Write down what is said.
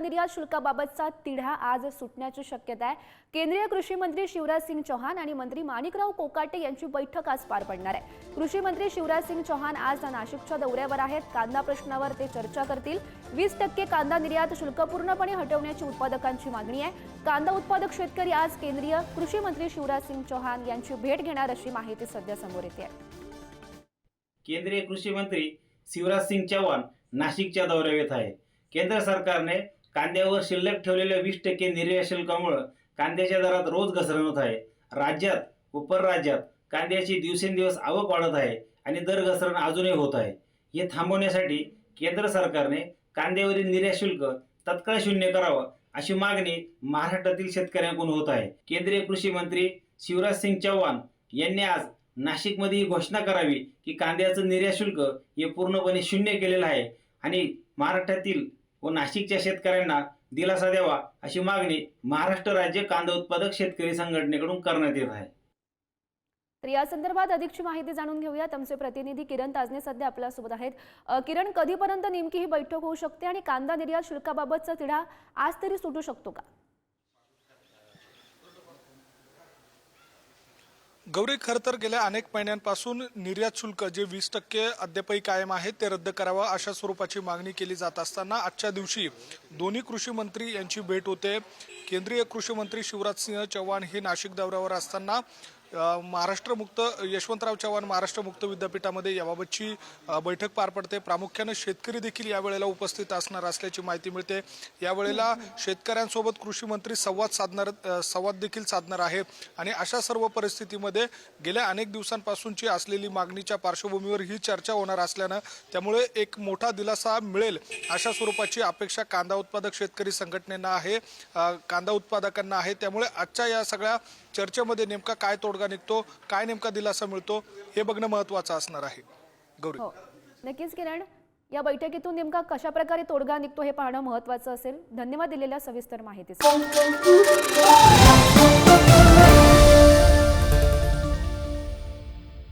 निर्यात शुल्काबाबतचा तिढा आज सुटण्याची शक्यता आहे. केंद्रीय कृषी मंत्री शिवराज सिंग चौहान आणि मंत्री माणिकराव कोकाटे यांची बैठक आज पार पडणार आहे. कृषी मंत्री शिवराज सिंग चौहान आज नाशिकच्या दौऱ्यावर आहेत. कांदा प्रश्नावर ते चर्चा करतील. वीस टक्के कांदा निर्यात शुल्क पूर्णपणे हटवण्याची उत्पादकांची मागणी आहे. कांदा उत्पादक शेतकरी आज केंद्रीय कृषी मंत्री शिवराज सिंग चौहान यांची भेट घेणार अशी माहिती सध्या समोर येते आहे. केंद्रीय कृषी मंत्री शिवराज सिंग चौहान नाशिकच्या दौऱ्यावर येत आहे केंद्र सरकारने कांद्यावर शिल्लक ठेवलेल्या वीस टक्के निर्यात शुल्कामुळे कांद्याच्या दरात रोज घसरण होत आहे. राज्यात उपरराज्यात कांद्याची दिवसेंदिवस आवक वाढत आहे आणि दर घसरण अजूनही होत आहे. हे थांबवण्यासाठी केंद्र सरकारने कांद्यावरील निर्यात शुल्क तत्काळ शून्य करावं अशी मागणी महाराष्ट्रातील शेतकऱ्यांकडून होत आहे. केंद्रीय कृषी मंत्री शिवराज सिंग चौहान यांनी आज नाशिकमध्ये ही घोषणा करावी की कांद्याचं निर्यात शुल्क हे पूर्णपणे शून्य केलेलं आहे आणि महाराष्ट्रातील व नाशिकच्या शेतकऱ्यांना दिलासा द्यावा अशी मागणी महाराष्ट्र राज्य कांदा उत्पादक शेतकरी संघटनेकडून करण्यात येत आहे. तर या संदर्भात अधिकची माहिती जाणून घेऊयात. आमचे प्रतिनिधी किरण ताजने सध्या आपल्यासोबत आहेत. किरण कधीपर्यंत नेमकी ही बैठक होऊ शकते आणि कांदा निर्यात शुल्काबाबतचा तिढा आज तरी सुटू शकतो का? गौरी खरं तर गेल्या अनेक महिन्यांपासून निर्यात शुल्क जे वीस टक्के अद्यापही कायम आहे ते रद्द करावं अशा स्वरूपाची मागणी केली जात असताना आजच्या दिवशी दोन्ही कृषी मंत्री यांची भेट होते. केंद्रीय कृषी मंत्री शिवराज सिंह चौहान हे नाशिक दौऱ्यावर असताना महाराष्ट्रमुक्त महाराष्ट्र मुक्त यशवंतराव चव्हाण महाराष्ट्र मुक्त विद्यापीठामध्ये याबाबतची बैठक पार पडते. प्रामुख्याने शेतकरी देखील यावेळेला उपस्थित असणार असल्याची माहिती मिळते. यावेळेला शेतकऱ्यांसोबत कृषी मंत्री संवाद साधणार संवाद देखील साधणार आहे. आणि अशा सर्व परिस्थितीमध्ये गेल्या अनेक दिवसांपासूनची असलेली मागणीच्या पार्श्वभूमीवर ही चर्चा होणार असल्यानं त्यामुळे एक मोठा दिलासा मिळेल अशा स्वरूपाची अपेक्षा कांदा उत्पादक शेतकरी संघटनेना आहे. कांदा उत्पादकांना आहे. त्यामुळे आजच्या या सगळ्या चर्चेमध्ये नेमका काय तोडगा निघतो काय नेमका दिलासा मिळतो हे बघणं महत्वाचं असणार आहे. गौरी. हो. नक्कीच किरण या बैठकीतून नेमका कशा प्रकारे तोडगा निघतो हे पाहणं महत्त्वाचं असेल. धन्यवाद दिलेल्या सविस्तर माहितीसाठी.